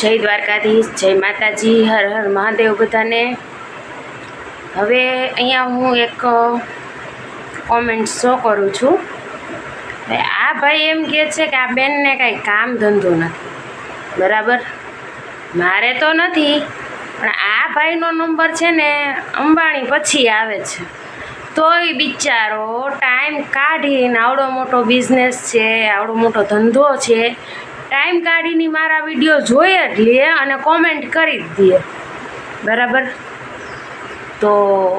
જય દ્વારકાધીશ, જય માતાજી, હર હર મહાદેવ બધાને. હવે અહીંયા હું એક કોમેન્ટ શો કરું છું. આ ભાઈ એમ કહે છે કે આ બેનને કાંઈ કામ ધંધો નથી. બરાબર? મારે તો નથી, પણ આ ભાઈનો નંબર છે ને અંબાણી પછી આવે છે. તોય બિચારો ટાઈમ કાઢીને આવડો મોટો બિઝનેસ છે, આવડો મોટો ધંધો છે. ટાઈમ કાઢીને મારા વીડિયો જોઈ જ લે અને કોમેન્ટ કરી જ દે. બરાબર? તો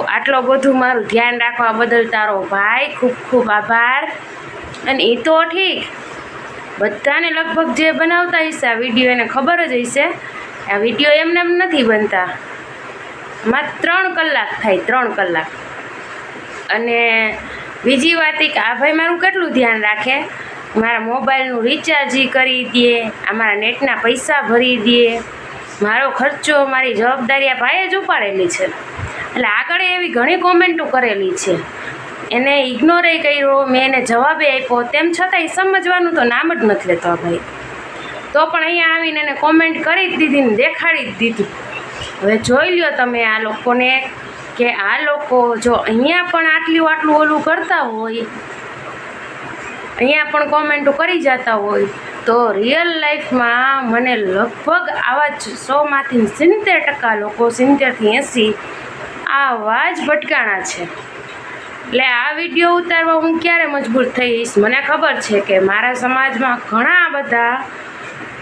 આટલો બધું મારું ધ્યાન રાખવા બદલ તારો ભાઈ ખૂબ ખૂબ આભાર. અને એ તો ઠીક. બધાને લગભગ જે બનાવતા હશે આ વીડિયો એને ખબર જ હશે. આ વીડિયો એમને એમ નથી બનતા. આમાં ત્રણ કલાક થાય, ત્રણ કલાક. અને બીજી વાત એ કે આ ભાઈ મારું કેટલું ધ્યાન રાખે? મારા મોબાઈલનું રિચાર્જ કરી દે આ મારા નેટના પૈસા ભરી દે. મારો ખર્ચો મારી જવાબદારી આ ભાઈએ જ ઉપાડેલી છે. એટલે આગળ એવી ઘણી કોમેન્ટો કરેલી છે. એને ઇગ્નોરે કર્યો, મેં એને જવાબે આપ્યો. તેમ છતાંય સમજવાનું તો નામ જ નથી લેતો આ ભાઈ. તો પણ અહીંયા આવીને એને કોમેન્ટ કરી જ દીધી ને દેખાડી જ દીધું. હવે જોઈ લ્યો તમે આ લોકોને કે આ લોકો જો અહીંયા પણ આટલું આટલું ઓલું કરતા હોય અહીંયા પણ કોમેન્ટો કરી જતા હોય. તો રિયલ લાઈફમાં મને લગભગ આવા જ સોમાંથી સિત્તેર ટકા લોકો સિત્તેરથી એંસી આવા જ ભટકાણા છે. એટલે આ વીડિયો ઉતારવા હું ક્યારે મજબૂર થઈશ? મને ખબર છે કે મારા સમાજમાં ઘણા બધા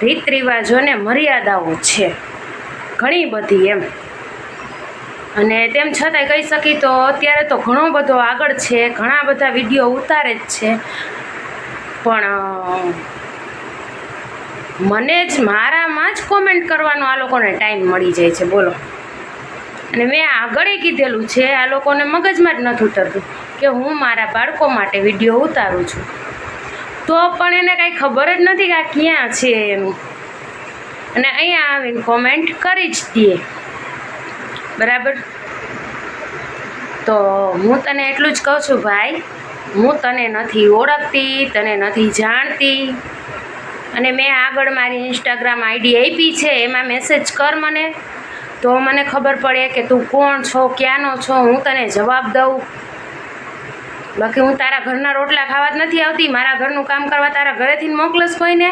રીત રિવાજોને મર્યાદાઓ છે. ઘણી બધી એમ. અને તેમ છતાંય કહી શકી તો અત્યારે તો ઘણો બધો આગળ છે, ઘણા બધા વીડિયો ઉતારે જ છે. પણ મને જ મારામાં જ કોમેન્ટ કરવાનો આ લોકોને ટાઈમ મળી જાય છે, બોલો. અને મેં આગળ કીધેલું છે, આ લોકોને મગજમાં જ નથી ઉતરતું કે હું મારા બાળકો માટે વીડિયો ઉતારું છું. તો પણ એને કાંઈ ખબર જ નથી કે આ ક્યાં છે એનું અને અહીંયા આવીને કોમેન્ટ કરી જ દે. બરાબર? તો હું તને એટલું જ કહું છું, ભાઈ હું તને નથી ઓળખતી, તને નથી જાણતી. અને મેં આગળ મારી ઇન્સ્ટાગ્રામ આઈડી આપી છે, એમાં મેસેજ કર મને. તો મને ખબર પડે કે તું કોણ છો, ક્યાંનો છો, હું તને જવાબ દઉં. બાકી હું તારા ઘરના રોટલા ખાવા જ નથી આવતી, મારા ઘરનું કામ કરવા તારા ઘરેથી મોકલશ કોઈને.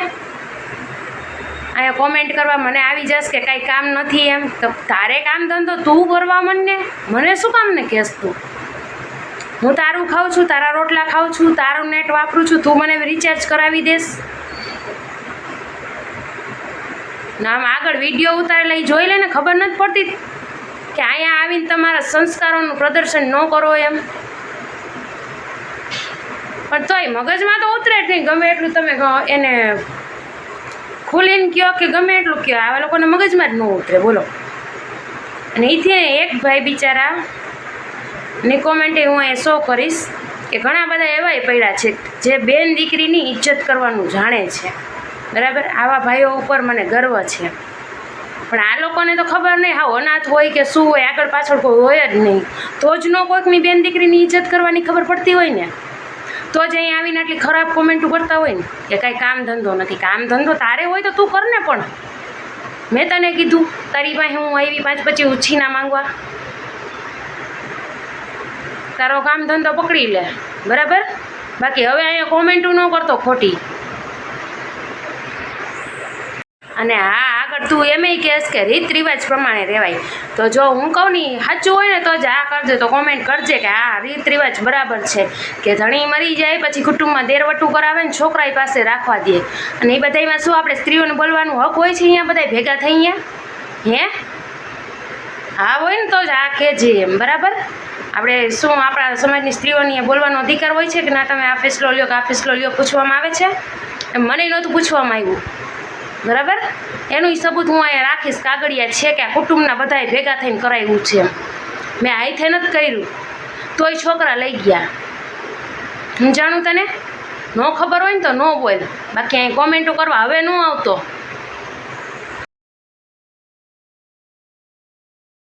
અહીંયા કોમેન્ટ કરવા મને આવી જશ કે કાંઈ કામ નથી એમ. તો તારે કામ ધંધો તું કરવા મને મને શું કામ ને કહેશ તું? હું તારું ખાઉં છું, તારા રોટલા ખાઉં છું, તારું નેટ વાપરું છું, તું મને રિચાર્જ કરાવી દેશ ના, આમ આગળ વીડિયો ઉતારે લઈ જોઈ લે ને, ખબર નથી પડતી કે અહીંયા આવીને તમારા સંસ્કારોનું પ્રદર્શન ન કરો એમ. પણ તોય મગજમાં તો ઉતરે જ નહીં, ગમે એટલું તમે એને ખુલીને કહો કે ગમે એટલું કહો, આવા લોકોને મગજમાં જ ન ઉતરે, બોલો. અને એથી એક ભાઈ બિચારા ની કોમેન્ટ હું અહીંયા શો કરીશ કે ઘણા બધા એવાય પડ્યા છે જે બેન દીકરીની ઇજ્જત કરવાનું જાણે છે. બરાબર? આવા ભાઈઓ ઉપર મને ગર્વ છે. પણ આ લોકોને તો ખબર નહીં હા અનાથ હોય કે શું હોય, આગળ પાછળ કોઈ હોય જ નહીં. તો જ ન કોઈકની બેન દીકરીની ઇજ્જત કરવાની ખબર પડતી હોય ને. તો જ અહીં આવીને આટલી ખરાબ કોમેન્ટો કરતા હોય ને. કે કાંઈ કામ ધંધો નથી. કામ ધંધો તારે હોય તો તું કર ને પણ. મેં તને કીધું, તારી પાસે હું આવી પાંચ પછી ઉછી ના માંગવા. તારો કામ ધંધો પકડી લે. બરાબર? બાકી હવે અહીંયા કોમેન્ટો ન કરતો ખોટી. અને હા, આગળ તું એમ કહેશ કે રીત રિવાજ પ્રમાણે રહેવાય. તો જો હું કહું ને સાચું હોય ને તો જ આ કરજે, તો કોમેન્ટ કરજે કે હા, રીત રિવાજ બરાબર છે. કે ધણી મરી જાય પછી કુટુંબમાં દેરવટું કરાવે ને છોકરા પાસે રાખવા દે. અને એ બધામાં શું આપણે સ્ત્રીઓને બોલવાનું હક હોય છે અહીંયા બધા ભેગા થઈ અહીંયા હે? હા હોય ને તો જ આ કહેજે એમ, બરાબર? આપણે શું આપણા સમાજની સ્ત્રીઓની બોલવાનો અધિકાર હોય છે કે ના તમે આ ફેસલો લ્યો કે આ ફેસલો લ્યો પૂછવામાં આવે છે? મને નહોતું પૂછવામાં આવ્યું. બરાબર? એનું એ સબૂત હું અહીંયા રાખીશ કાગળિયા છે કે આ કુટુંબના બધાએ ભેગા થઈને કરાવ્યું છે મેં હાથે નથી કર્યું. તોય છોકરા લઈ ગયા. હું જાણું તને? ન ખબર હોય ને તો ન બોલ. બાકી અહીં કોમેન્ટો કરવા હવે ન આવતો.